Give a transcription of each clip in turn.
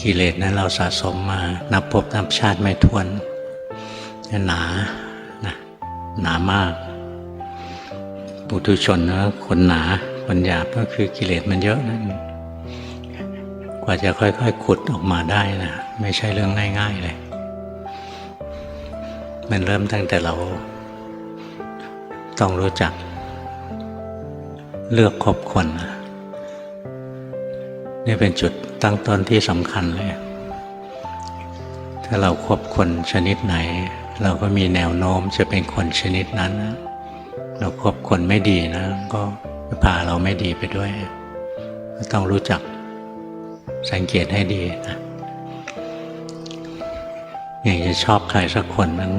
กิเลสนั้นเราสะสมมานับภพนับชาติไม่ถ้วนหนานะหนามาก ปุถุชนนะคนหนาคนหยาบก็คือกิเลสมันเยอะนั่นกว่าจะค่อยๆ ขุดออกมาได้นะไม่ใช่เรื่องง่ายๆเลย มันเริ่มตั้งแต่เราต้องรู้จักเลือกคบคนนะ นี่เป็นจุดตั้งต้นที่สำคัญเลย ถ้าเราคบคนชนิดไหน เราก็มีแนวโน้มจะเป็นคนชนิดนั้นนะเราคบคนไม่ดีนะ ก็พาเราไม่ดีไปด้วย ก็ต้องรู้จักสังเกตให้ดีนะอยากจะชอบใครสักคนนั้น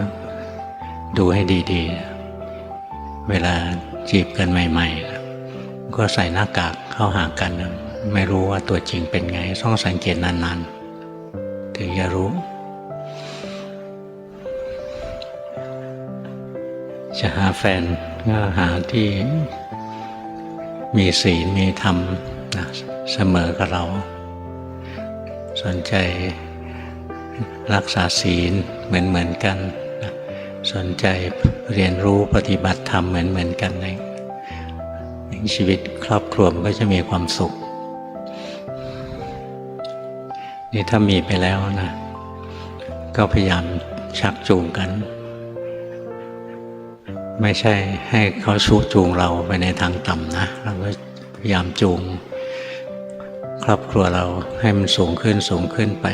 ดูให้ดีๆ เวลาจีบกันใหม่ ๆ ก็ใส่หน้ากากเข้าหากันนะ ไม่รู้ว่าตัวจริงเป็นไง ต้องสังเกตนานๆ ถึงจะรู้ จะหาแฟนก็หาที่มีศีลมีธรรมนะเสมอกับเรา สนใจรักษาศีลเหมือนเหมือนๆกันนะสนใจเรียนรู้ปฏิบัติธรรมเหมือนเหมือนๆกันในชีวิตครอบครัวก็จะมีความสุข นี่ถ้ามีไปแล้วนะ ก็พยายามชักจูงกัน ไม่ใช่ให้เขาชูจูงเราไปในทางต่ำนะ เราก็พยายามจูง ครอบครัวเราให้มันสูงขึ้นสูงขึ้นไป